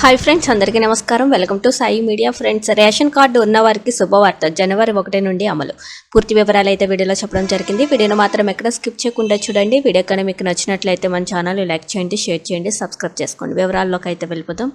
Hi friends అందరికీ నమస్కారం. Welcome to Sai media friends ration card ఉన్న వారికి శుభవార్త. జనవరి ఒకటి నుండి అమలు. పూర్తి వివరాలు అయితే వీడియోలో చెప్పడం జరిగింది. వీడియోను మాత్రం ఎక్కడ స్కిప్ చేయకుండా చూడండి. వీడియో కానీ మీకు నచ్చినట్లయితే మన ఛానల్ లైక్ చేయండి షేర్ చేయండి సబ్స్క్రైబ్ చేసుకోండి. వివరాల్లోకి అయితే వెళ్ళిపోతాం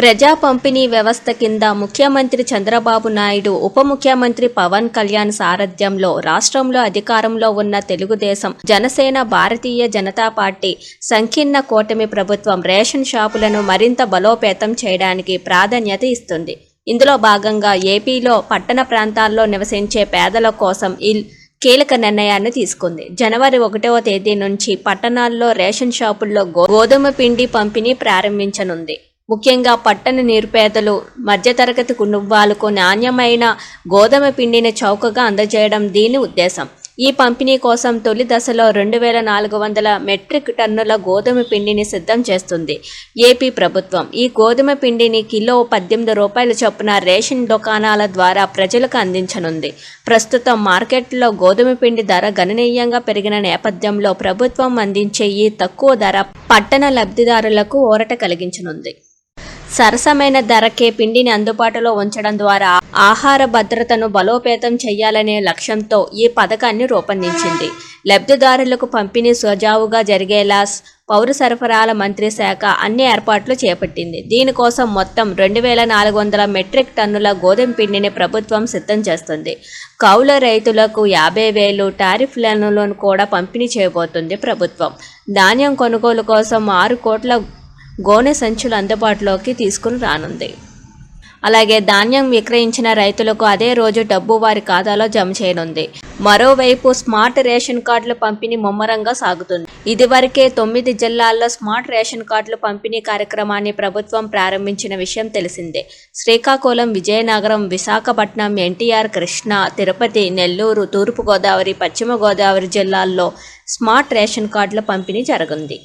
ప్రజా పంపిణీ వ్యవస్థ కింద ముఖ్యమంత్రి చంద్రబాబు నాయుడు ఉప ముఖ్యమంత్రి పవన్ కళ్యాణ్ సారథ్యంలో రాష్ట్రంలో అధికారంలో ఉన్న తెలుగుదేశం జనసేన భారతీయ జనతా పార్టీ సంకీర్ణ కూటమి ప్రభుత్వం రేషన్ షాపులను మరింత బలోపేతం చేయడానికి ప్రాధాన్యత ఇస్తుంది. ఇందులో భాగంగా ఏపీలో పట్టణ ప్రాంతాల్లో నివసించే పేదల కోసం ఈ కీలక నిర్ణయాన్ని తీసుకుంది. జనవరి ఒకటవ తేదీ నుంచి పట్టణాల్లో రేషన్ షాపుల్లో గోధుమ పిండి పంపిణీ ప్రారంభించనుంది. ముఖ్యంగా పట్టణ నిరుపేదలు మధ్యతరగతి కుటుంబాలకు నాణ్యమైన గోధుమ పిండిని చౌకగా అందజేయడం దీని ఉద్దేశం. ఈ పంపిణీ కోసం తొలి దశలో రెండు వేల నాలుగు వందల మెట్రిక్ టన్నుల గోధుమ పిండిని సిద్ధం చేస్తుంది. ఏపీ ప్రభుత్వం ఈ గోధుమ పిండిని కిలో పద్దెనిమిది రూపాయల చొప్పున రేషన్ దుకాణాల ద్వారా ప్రజలకు అందించనుంది. ప్రస్తుతం మార్కెట్లో గోధుమ పిండి ధర గణనీయంగా పెరిగిన నేపథ్యంలో ప్రభుత్వం అందించే ఈ తక్కువ ధర పట్టణ లబ్ధిదారులకు ఊరట కలిగించనుంది. సరసమైన ధరకే పిండిని అందుబాటులో ఉంచడం ద్వారా ఆహార భద్రతను బలోపేతం చేయాలనే లక్ష్యంతో ఈ పథకాన్ని రూపొందించింది. లబ్ధిదారులకు పంపిణీ సజావుగా జరిగేలా పౌర సరఫరాల మంత్రి శాఖ అన్ని ఏర్పాట్లు చేపట్టింది. దీనికోసం మొత్తం రెండు వేల నాలుగు వందల మెట్రిక్ టన్నుల గోధుమ పిండిని ప్రభుత్వం సిద్ధం చేస్తుంది. కౌల రైతులకు యాభై వేలు టారిఫ్లను కూడా పంపిణీ చేయబోతుంది ప్రభుత్వం. ధాన్యం కొనుగోలు కోసం ఆరు కోట్ల గోనె సంచులు అందుబాటులోకి తీసుకుని రానుంది. అలాగే ధాన్యం విక్రయించిన రైతులకు అదే రోజు డబ్బు వారి ఖాతాలో జమ చేయనుంది. మరోవైపు స్మార్ట్ రేషన్ కార్డుల పంపిణీ ముమ్మరంగా సాగుతుంది. ఇదివరకే తొమ్మిది జిల్లాల్లో స్మార్ట్ రేషన్ కార్డుల పంపిణీ కార్యక్రమాన్ని ప్రభుత్వం ప్రారంభించిన విషయం తెలిసిందే. శ్రీకాకుళం విజయనగరం విశాఖపట్నం ఎన్టీఆర్ కృష్ణా తిరుపతి నెల్లూరు తూర్పుగోదావరి పశ్చిమ గోదావరి జిల్లాల్లో స్మార్ట్ రేషన్ కార్డుల పంపిణీ జరగనుంది